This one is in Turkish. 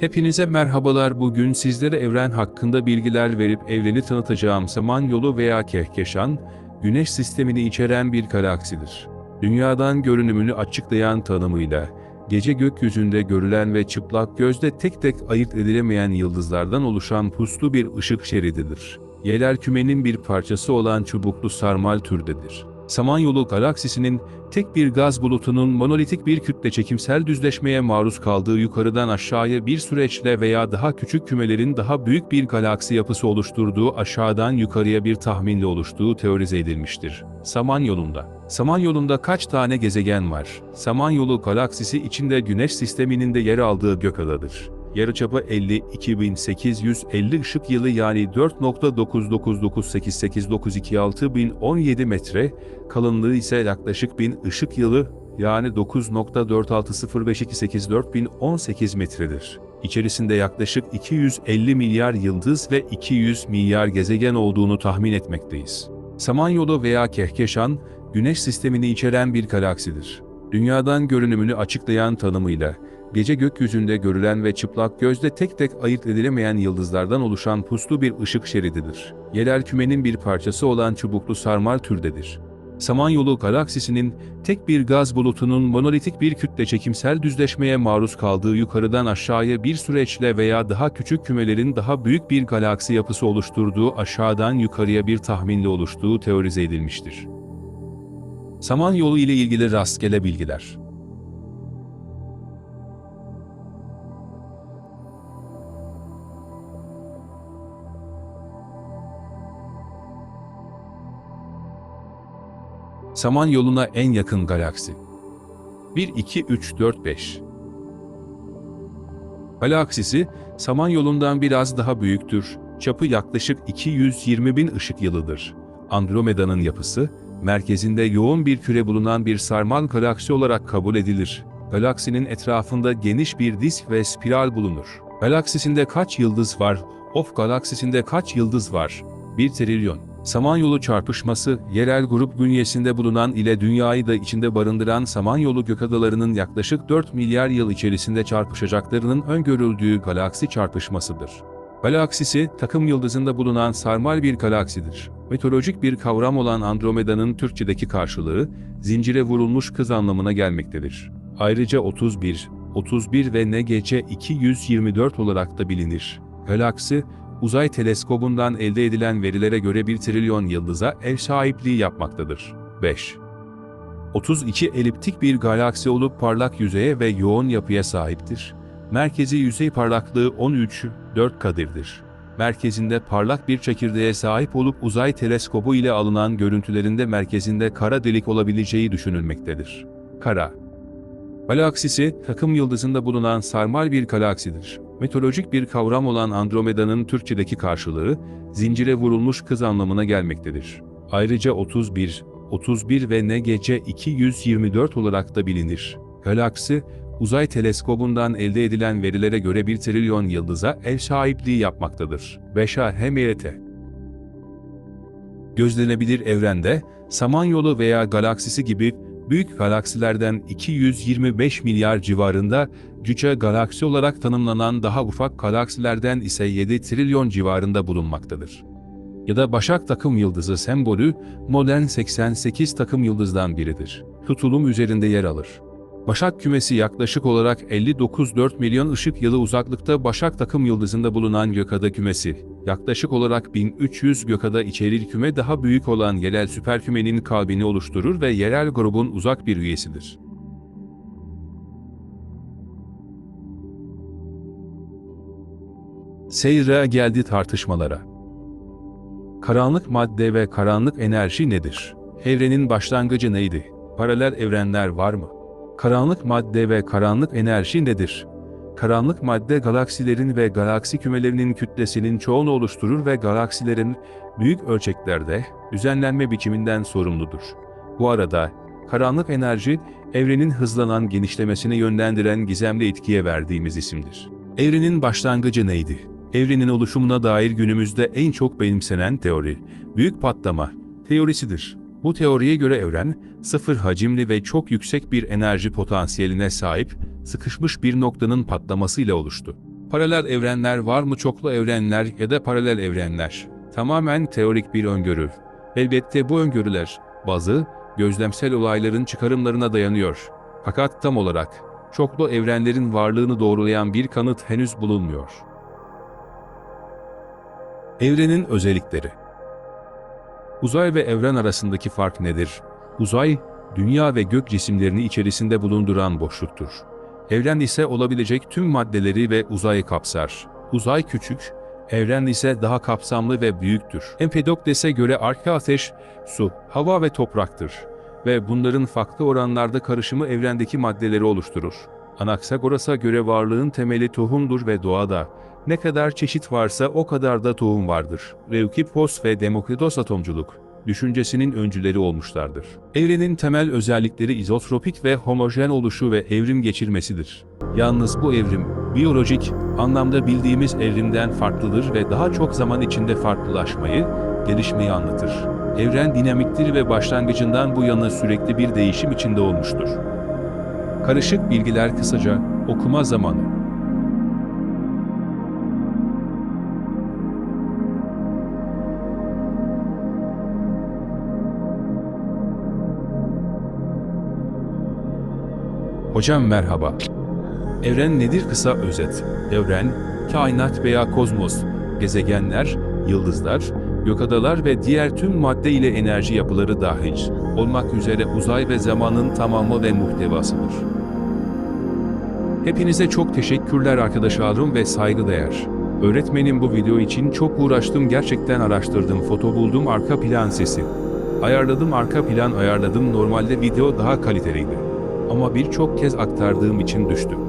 Hepinize merhabalar. Bugün sizlere evren hakkında bilgiler verip evreni tanıtacağım Samanyolu veya Kehkeşan, Güneş sistemini içeren bir galaksidir. Dünyadan görünümünü açıklayan tanımıyla, gece gökyüzünde görülen ve çıplak gözle tek tek ayırt edilemeyen yıldızlardan oluşan puslu bir ışık şerididir. Yerel kümenin bir parçası olan çubuklu sarmal türdedir. Samanyolu galaksisinin tek bir gaz bulutunun monolitik bir kütle çekimsel düzleşmeye maruz kaldığı yukarıdan aşağıya bir süreçle veya daha küçük kümelerin daha büyük bir galaksi yapısı oluşturduğu aşağıdan yukarıya bir tahminle oluştuğu teorize edilmiştir. Samanyolu'nda Samanyolu'nda kaç tane gezegen var? Samanyolu galaksisi içinde Güneş sisteminin de yer aldığı gökadadır. Yarıçapı 50-2850 ışık yılı yani 4.99988926017 metre, kalınlığı ise yaklaşık 1000 ışık yılı yani 9.4605284.018 metredir. İçerisinde yaklaşık 250 milyar yıldız ve 200 milyar gezegen olduğunu tahmin etmekteyiz. Samanyolu veya Kehkeşan, Güneş sistemini içeren bir galaksidir. Dünyadan görünümünü açıklayan tanımıyla, gece gökyüzünde görülen ve çıplak gözle tek tek ayırt edilemeyen yıldızlardan oluşan puslu bir ışık şerididir. Yerel kümenin bir parçası olan çubuklu sarmal türdedir. Samanyolu galaksisinin tek bir gaz bulutunun monolitik bir kütle çekimsel düzleşmeye maruz kaldığı yukarıdan aşağıya bir süreçle veya daha küçük kümelerin daha büyük bir galaksi yapısı oluşturduğu aşağıdan yukarıya bir tahminle oluştuğu teorize edilmiştir. Samanyolu ile ilgili rastgele bilgiler Samanyolu'na en yakın galaksi. 1, 2, 3, 4, 5. Galaksisi, Samanyolu'ndan biraz daha büyüktür. Çapı yaklaşık 220 bin ışık yılıdır. Andromeda'nın yapısı, merkezinde yoğun bir küre bulunan bir sarmal galaksi olarak kabul edilir. Galaksinin etrafında geniş bir disk ve spiral bulunur. Galaksisinde kaç yıldız var? Of galaksisinde kaç yıldız var? 1 trilyon. Samanyolu çarpışması, yerel grup bünyesinde bulunan ile dünyayı da içinde barındıran Samanyolu gökadalarının yaklaşık 4 milyar yıl içerisinde çarpışacaklarının öngörüldüğü galaksi çarpışmasıdır. Galaksisi, takım yıldızında bulunan sarmal bir galaksidir. Mitolojik bir kavram olan Andromeda'nın Türkçedeki karşılığı, zincire vurulmuş kız anlamına gelmektedir. Ayrıca 31, 31 ve NGC 224 olarak da bilinir. Galaksi, uzay teleskobundan elde edilen verilere göre 1 trilyon yıldıza ev sahipliği yapmaktadır. 5. 32 eliptik bir galaksi olup parlak yüzeye ve yoğun yapıya sahiptir. Merkezi yüzey parlaklığı 13-4 kadirdir. Merkezinde parlak bir çekirdeğe sahip olup uzay teleskobu ile alınan görüntülerinde merkezinde kara delik olabileceği düşünülmektedir. Kara Galaksisi, takım yıldızında bulunan sarmal bir galaksidir. Mitolojik bir kavram olan Andromeda'nın Türkçedeki karşılığı, zincire vurulmuş kız anlamına gelmektedir. Ayrıca 31, 31 ve NGC 224 olarak da bilinir. Galaksi, uzay teleskobundan elde edilen verilere göre 1 trilyon yıldıza ev sahipliği yapmaktadır. 5A HMYT Gözlenebilir evrende, Samanyolu veya galaksisi gibi büyük galaksilerden 225 milyar civarında, cüce galaksi olarak tanımlanan daha ufak galaksilerden ise 7 trilyon civarında bulunmaktadır. Ya da Başak takım yıldızı sembolü, modern 88 takım yıldızdan biridir. Tutulum üzerinde yer alır. Başak kümesi yaklaşık olarak 59-4 milyon ışık yılı uzaklıkta Başak takım yıldızında bulunan Gökada kümesi, yaklaşık olarak 1300 Gökada içerir küme daha büyük olan yerel süperkümenin kalbini oluşturur ve yerel grubun uzak bir üyesidir. Seyre geldi tartışmalara. Karanlık madde ve karanlık enerji nedir? Evrenin başlangıcı neydi? Paralel evrenler var mı? Karanlık madde ve karanlık enerji nedir? Karanlık madde galaksilerin ve galaksi kümelerinin kütlesinin çoğunu oluşturur ve galaksilerin büyük ölçeklerde düzenlenme biçiminden sorumludur. Bu arada karanlık enerji evrenin hızlanan genişlemesine yönlendiren gizemli etkiye verdiğimiz isimdir. Evrenin başlangıcı neydi? Evrenin oluşumuna dair günümüzde en çok benimsenen teori, büyük patlama teorisidir. Bu teoriye göre evren, sıfır hacimli ve çok yüksek bir enerji potansiyeline sahip, sıkışmış bir noktanın patlamasıyla oluştu. Paralel evrenler var mı çoklu evrenler ya da paralel evrenler? Tamamen teorik bir öngörü. Elbette bu öngörüler, bazı, gözlemsel olayların çıkarımlarına dayanıyor. Fakat tam olarak, çoklu evrenlerin varlığını doğrulayan bir kanıt henüz bulunmuyor. Evrenin özellikleri Uzay ve evren arasındaki fark nedir? Uzay, dünya ve gök cisimlerini içerisinde bulunduran boşluktur. Evren ise olabilecek tüm maddeleri ve uzayı kapsar. Uzay küçük, evren ise daha kapsamlı ve büyüktür. Empedokles'e göre arka ateş, su, hava ve topraktır ve bunların farklı oranlarda karışımı evrendeki maddeleri oluşturur. Anaksagoras'a göre varlığın temeli tohumdur ve doğada ne kadar çeşit varsa o kadar da tohum vardır. Leukipos ve Demokritos atomculuk düşüncesinin öncüleri olmuşlardır. Evrenin temel özellikleri izotropik ve homojen oluşu ve evrim geçirmesidir. Yalnız bu evrim, biyolojik anlamda bildiğimiz evrimden farklıdır ve daha çok zaman içinde farklılaşmayı, gelişmeyi anlatır. Evren dinamiktir ve başlangıcından bu yana sürekli bir değişim içinde olmuştur. Karışık bilgiler kısaca okuma zamanı. Hocam merhaba. Evren nedir kısa özet? Evren, kainat veya kozmos, gezegenler, yıldızlar, gökadalar ve diğer tüm madde ile enerji yapıları dahil olmak üzere uzay ve zamanın tamamı ve muhtevasıdır. Hepinize çok teşekkürler arkadaşlarım ve saygıdeğer. Öğretmenim bu video için çok uğraştım gerçekten araştırdım foto buldum arka plan sesi. Ayarladım arka plan ayarladım normalde video daha kaliteliydi. Ama birçok kez aktardığım için düştü.